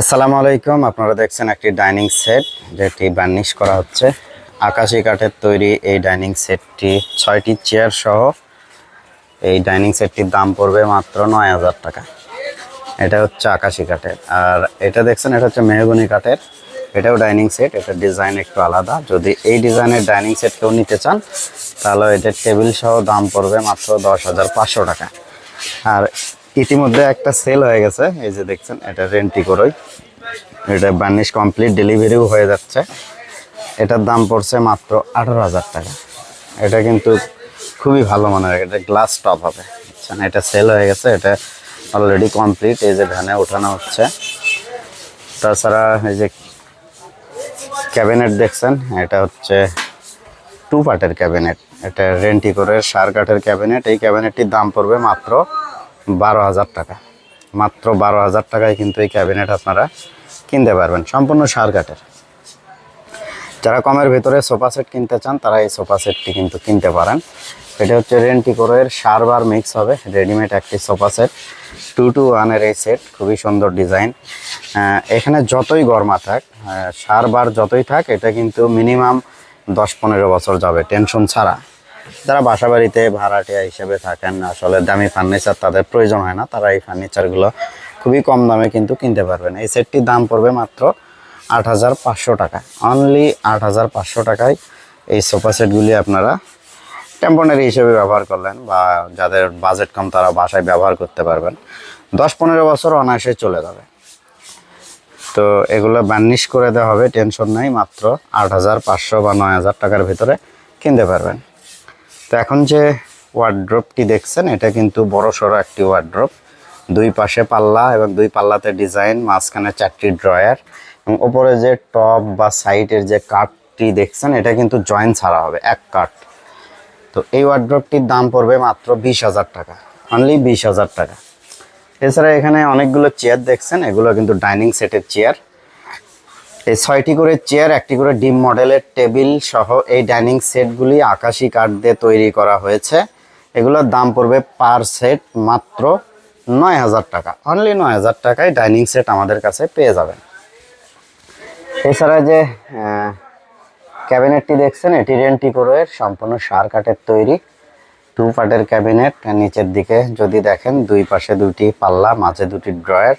আসসালামু আলাইকুম, আপনারা দেখছেন একটি ডাইনিং সেট, যেটি বার্নিশ করা হচ্ছে। আকাশি কাঠের তৈরি এই ডাইনিং সেটটি ছয়টি চেয়ার সহ এই ডাইনিং সেটটির দাম পড়বে মাত্র নয় হাজার টাকা। এটা হচ্ছে আকাশি কাঠের। আর এটা দেখছেন, এটা হচ্ছে মেহগনি কাঠের। এটাও ডাইনিং সেট, এটার ডিজাইন একটু আলাদা। যদি এই ডিজাইনের ডাইনিং সেট কেউ নিতে চান, তাহলে এটার টেবিল সহ দাম পড়বে মাত্র দশ হাজার পাঁচশো টাকা। আর ইতিমধ্যে একটা সেল হয়ে গেছে। এই যে দেখছেন, এটা রেন্টি করোই এটা বার্নিশ কমপ্লিট, ডেলিভারিও হয়ে যাচ্ছে। এটার দাম পড়ছে মাত্র আঠারো হাজার টাকা। এটা কিন্তু খুবই ভালো মানের, এটা গ্লাস টপ হবে। বুঝছেন, এটা সেল হয়ে গেছে, এটা অলরেডি কমপ্লিট এই যে ভ্যানে ওঠানো হচ্ছে। তাছাড়া এই যে ক্যাবিনেট দেখছেন, এটা হচ্ছে টু পার্টের ক্যাবিনেট এটা রেন্টি করে সার কাঠের ক্যাবিনেট এই ক্যাবিনেটটির দাম পড়বে মাত্র বারো হাজার টাকা। মাত্র বারো হাজার টাকায় কিন্তু এই ক্যাবিনেট আপনারা কিনতে পারবেন, সম্পূর্ণ সার কাঠের। যারা কমের ভিতরে সোফা সেট কিনতে চান, তারা এই সোফা সেটটি কিন্তু কিনতে পারেন। এটা হচ্ছে রেন্টি করে সার বার মিক্স হবে, রেডিমেড একটি সোফা সেট। টু টু ওয়ানের এই সেট, খুবই সুন্দর ডিজাইন। এখানে যতই গরমা থাক সার বার যতই থাক, এটা কিন্তু মিনিমাম দশ পনেরো বছর যাবে, টেনশন ছাড়া। যারা বাসা বাড়িতে ভাড়াটিয়া হিসেবে থাকেন, আসলে দামি ফার্নিচার তাদের প্রয়োজন হয় না। তারা এই ফার্নিচারগুলো খুবই কম দামে কিন্তু কিনতে পারবেন। এই সেটটির দাম পড়বে মাত্র আট হাজার পাঁচশো টাকা। অনলি আট হাজার পাঁচশো টাকায় এই সোফা সেটগুলি আপনারা টেম্পোনারি হিসেবে ব্যবহার করলেন বা যাদের বাজেট কম তারা বাসায় ব্যবহার করতে পারবেন। দশ পনেরো বছর অনায়াসে চলে যাবে। তো এগুলো বার্নিশ করে দেওয়া হবে, টেনশন নাই, মাত্র আট হাজার পাঁচশো বা নয় হাজার টাকার ভিতরে কিনতে পারবেন। তো এখন যে ওয়ার্ড্রপটি দেখছেন, এটা কিন্তু বড় সড়ো একটি ওয়ার্ড্রপ দুই পাশে পাল্লা এবং দুই পাল্লাতে ডিজাইন মাঝখানে চারটি ড্রয়ার এবং ওপরে যে টপ বা সাইডের যে কাঠটি দেখছেন, এটা কিন্তু জয়েন্ট ছাড়া হবে, এক কাঠ তো এই ওয়ার্ড্রপটির দাম পড়বে মাত্র বিশ হাজার টাকা অনলি বিশ হাজার টাকা। এছাড়া এখানে অনেকগুলো চেয়ার দেখছেন, এগুলো কিন্তু ডাইনিং সেটের চেয়ার এই ছয়টি করে চেয়ার একটি করে ডিম মডেলের টেবিল সহ এই ডাইনিং সেটগুলি আকাশি কাঠ দিয়ে তৈরি করা হয়েছে। এগুলোর দাম পড়বে পার সেট মাত্র নয় হাজার টাকা। অনলি নয় হাজার টাকায় ডাইনিং সেট আমাদের কাছে পেয়ে যাবেন। এছাড়া যে ক্যাবিনেটটি দেখছেন, এটি রেন্টি করে সম্পূর্ণ সার কাঠের তৈরি। টু পার্টের ক্যাবিনেট নিচের দিকে যদি দেখেন, দুই পাশে দুটি পাল্লা, মাঝে দুটি ড্রয়ার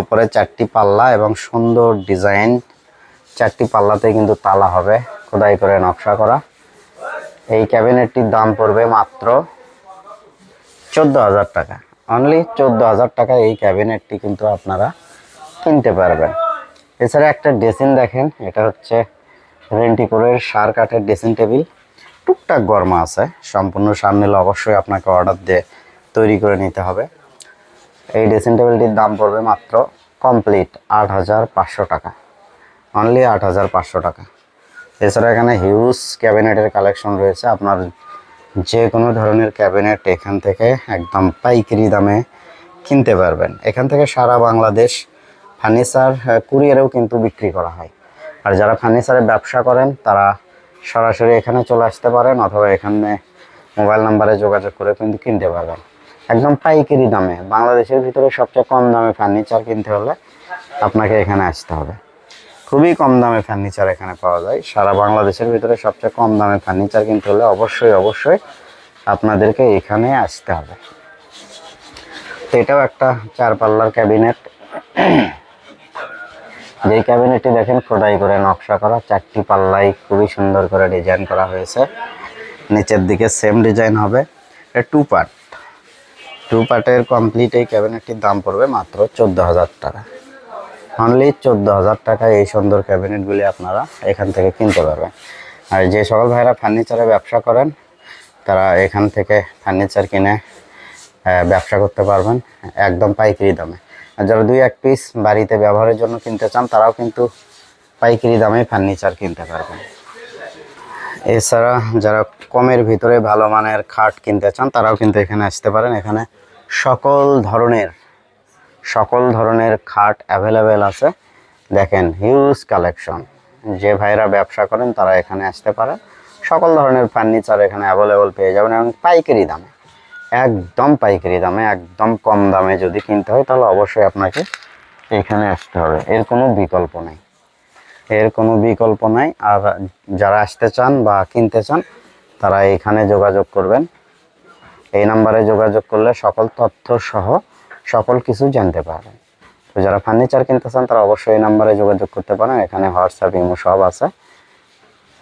ওপরে চারটি পাল্লা এবং সুন্দর ডিজাইন চারটি পাল্লাতে কিন্তু তালা হবে। খোদাই করে নকশা করা। এই ক্যাবিনেটটির দাম পড়বে মাত্র চোদ্দ হাজার টাকা। অনলি চোদ্দ হাজার টাকা এই ক্যাবিনেটটি কিন্তু আপনারা কিনতে পারবেন। এছাড়া একটা ড্রেসিং দেখেন, এটা হচ্ছে রেন্টিকোরের সার কাঠের ড্রেসিং টেবিল। টুকটাক গরমা আছে, সম্পূর্ণ সার নিলে অবশ্যই আপনাকে অর্ডার দিয়ে তৈরি করে নিতে হবে। এই ড্রেসিং টেবিলটির দাম পড়বে মাত্র কমপ্লিট আট হাজার পাঁচশো টাকা। অনলি আট হাজার পাঁচশো টাকা। এছাড়া এখানে হিউজ ক্যাবিনেটের কালেকশন রয়েছে। আপনার যে কোনো ধরনের ক্যাবিনেট এখান থেকে একদম পাইকারি দামে কিনতে পারবেন। এখান থেকে সারা বাংলাদেশ ফার্নিচার কুরিয়ারেও কিন্তু বিক্রি করা হয়। আর যারা ফার্নিচারের ব্যবসা করেন, তারা সরাসরি এখানে চলে আসতে পারেন অথবা এখানে মোবাইল নাম্বারে যোগাযোগ করে কিন্তু কিনতে পারবেন। একদম পাইকারি দামে। বাংলাদেশের ভিতরে সবচেয়ে কম দামে ফার্নিচার কিনতে হলে আপনাকে এখানে আসতে হবে। খুবই কম দামে ফার্নিচার এখানে পাওয়া যায়। সারা বাংলাদেশের ভিতরে সবচেয়ে কম দামে ফার্নিচার কিনতে হলে অবশ্যই অবশ্যই আপনাদেরকে এখানে আসতে হবে। তো এটাও একটা চার পাল্লার ক্যাবিনেট যে ক্যাবিনেটটি দেখেন, খোদাই করে নকশা করা, চারটি পাল্লাই খুবই সুন্দর করে ডিজাইন করা হয়েছে। নিচের দিকে সেম ডিজাইন হবে। এটা টু পার্ট টু পার্টের কমপ্লিট এই ক্যাবিনেটটির দাম পড়বে মাত্র চোদ্দ হাজার টাকা। অনলি চোদ্দ হাজার টাকায় এই সুন্দর ক্যাবিনেটগুলি আপনারা এখান থেকে কিনতে পারবেন। আর যে সকল ভাইরা ফার্নিচারে ব্যবসা করেন, তারা এখান থেকে ফার্নিচার কিনে ব্যবসা করতে পারবেন একদম পাইকারি দামে। আর যারা দুই এক পিস বাড়িতে ব্যবহারের জন্য কিনতে চান, তারাও কিন্তু পাইকারি দামে ফার্নিচার কিনতে পারবেন। এছাড়া যারা কমের ভিতরে ভালো মানের খাট কিনতে চান, তারাও কিন্তু এখানে আসতে পারেন। এখানে সকল ধরনের সকল ধরনের খাট অ্যাভেলেবেল আছে। দেখেন হিউজ কালেকশন যে ভাইরা ব্যবসা করেন, তারা এখানে আসতে পারেন সকল ধরনের ফার্নিচার এখানে অ্যাভেলেবল পেয়ে যাবেন এবং পাইকারি দামে। একদম পাইকারি দামে, একদম কম দামে যদি কিনতে হয়, তাহলে অবশ্যই আপনাকে এখানে আসতে হবে। এর কোনো বিকল্প নেই। এর কোনো বিকল্প নাই। আর যারা আসতে চান বা কিনতে চান, তারা এখানে যোগাযোগ করবেন। এই নাম্বারে যোগাযোগ করলে সকল তথ্য সহ সকল কিছু জানতে পারবেন তো যারা ফার্নিচার কিনতে চান, তারা অবশ্যই এই নাম্বারে যোগাযোগ করতে পারেন। এখানে হোয়াটসঅ্যাপ ইমো সব আছে।